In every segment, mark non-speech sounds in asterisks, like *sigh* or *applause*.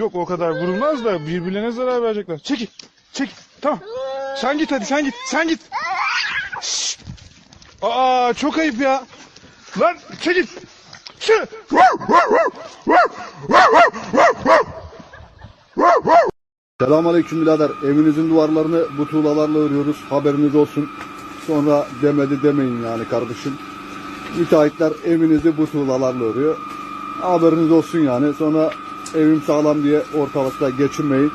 yok o kadar vurulmaz da birbirlerine zarar verecekler. Çekil. Çekil. Tamam. Sen git hadi sen git. Sen git. Şşş. Aa çok ayıp ya. Lan çekil. Şu. Selamünaleyküm birader. Evinizin duvarlarını bu tuğlalarla örüyoruz. Haberiniz olsun. Sonra demedi demeyin yani kardeşim. Müteahhitler evinizi bu tuğlalarla örüyor. Haberiniz olsun yani. Sonra evim sağlam diye ortalıkta geçinmeyin.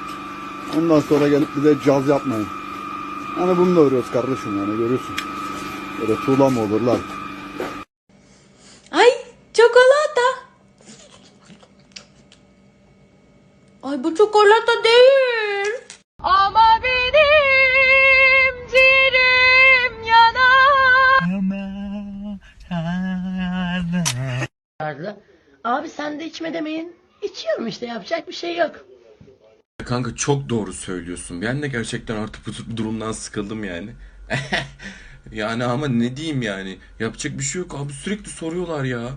Ondan sonra gelip bize caz yapmayın. Yani bunu da örüyoruz kardeşim yani görüyorsun. Böyle tuğla mı olur lan? Ay çikolata. Ay bu çikolata değil. Ama benim ciğerim yanar. Abi sen de içme demeyin. İçiyorum işte yapacak bir şey yok. Kanka çok doğru söylüyorsun. Ben de gerçekten artık bu bu durumdan sıkıldım yani. *laughs* yani ama ne diyeyim yani. Yapacak bir şey yok abi sürekli soruyorlar ya.